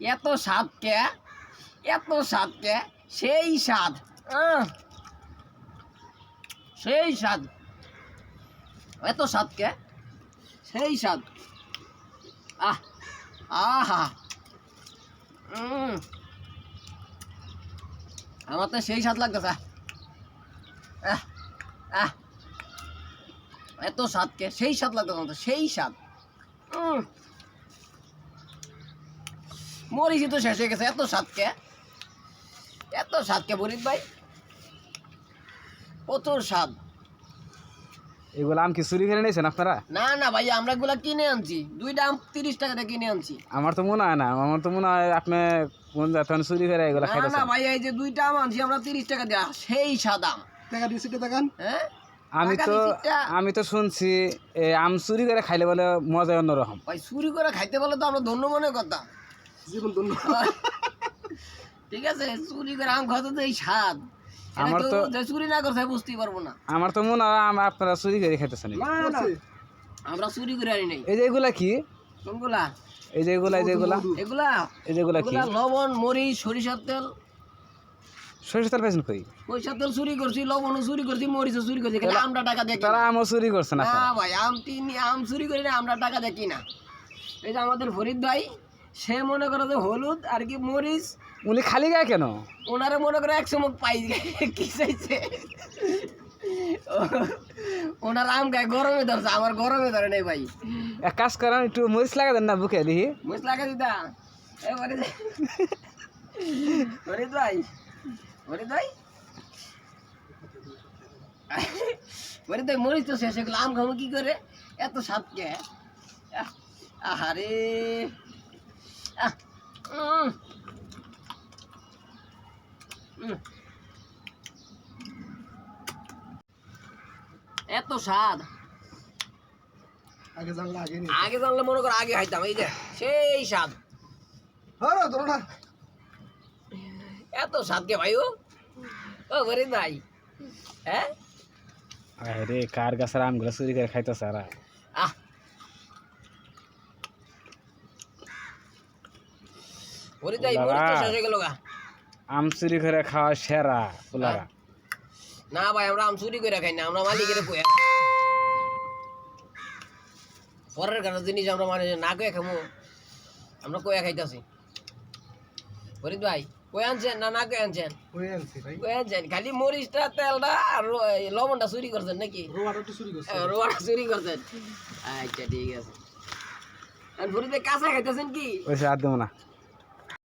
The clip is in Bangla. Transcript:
এত স্বাদ কে? এত স্বাদ কে? সেই স্বাদ। সেই স্বাদ। এত স্বাদ কে? সেই স্বাদ। আহ আহা। আমার তো সেই স্বাদ আহ এত স্বাদ কে? সেই স্বাদ লাগতেছে আমার তো, সেই স্বাদ। মরিচি তো শেষ হয়ে গেছে এত স্বাদকে। এত স্বাদকে বরিদ ভাই। প্রচুর স্বাদ। এগুলো আম কি চুরি করে নিয়েছেন আপনারা? না না ভাই আমরা এগুলা কিনে আনছি। দুইটা আম তিরিশ টাকা কিনে আনছি। আমার তো মনে হয় না আমার তো মনে হয় আপনি কোন চুরি করে এগুলো না না ভাই এই যে দুইটা আম আনছি আমরা তিরিশ টাকা দেওয়া সেই সাদাম টাকা দিয়েছি দেখান হ্যাঁ? আমি তো আমি তো শুনছি এই আম চুরি করে খাইলে বলে মজা অন্যরকম। ভাই চুরি করে খাইতে বলে তো আমরা ধন্য মনে করতাম। জীবন ধন্য। ঠিক আছে চুরি করে আম খাওয়াতে তো এই স্বাদ। আমার তো- চুরি না করতে বুঝতেই পারব না। আমার তো মনে হয় আম আপনারা চুরি করে খাইতেছেন না না। আমরা চুরি করে আনি নাই। এই যে এগুলা কি? কোনগুলা? এই যে এগুলা এই যে এগুলা। এগুলা? এই যে এগুলা কি? লবণ মরিচ সরিষার তেল। সরিষা তেল পাইছেন কই? সরিষার তেল চুরি করছি লবণও চুরি করছি মরিচও চুরি করছি খালি আমরা টাকা দেখি তারা আমও চুরি করছেন না ভাই আম তিন আম চুরি করি না আমরা টাকা দেখি না। এই যে আমাদের ফরিদ ভাই সে মনে করে যে হলুদ আর কি মরিচ। উনি খালি গায়ে কেন? ওনারে মনে করে একশো মুখ পাই কি চাইছে? ওনার আম গায়ে গরমে ধরছে আমার গরমে ধরে নেই ভাই। এক কাজ করেন একটু মরিচ লাগা দেন না বুকে দেখি। মুছ লাগা দিতা? এ ফরিদ ফরিদ ভাই ফরিদ ভাই। ফরিদ ভাই মরিচ তো শেষ এগুলো আম খাব কি করে? এত স্বাদ কে? আহ, আহারে। এত স্বাদ। আগে জানলে আগে নি আগে জানলে মনে করো আগে খাইতাম এই যে সেই স্বাদ। হ্যাঁ এত স্বাদ কে ভাই ও? ও ফরিদ ভাই। হ্যাঁ? আরে কার গাছের আমগুলো চুরি করে খাইতেছে আর আহ ফরিদ ভাই মরিচ শেষ হয়ে গেল গা। আম চুরি করে খাওয়া সেরা পোলারা না ভাই আমরা আম চুরি করে খাই না আমরা মালিকের কয়া পরের কারণে জিনিস আমরা মানে না কয়ে খামু। আমরা কয়া খাইতাছি। ফরিদ ভাই কয়ে আনছেন না না কয়ে আনছেন? হয়ে আনছি ভাই? কয়ে আনছেন? খালি মরিচটা তেলটা আর লবণটা চুরি করছেন নাকি? রোয়াটা চুরি করছে রোয়াটা চুরি করছেন। আচ্ছা ঠিক আছে। আর ফরিদ ভাই কাঁচা খাইতেছেন কি? আর দেবো না।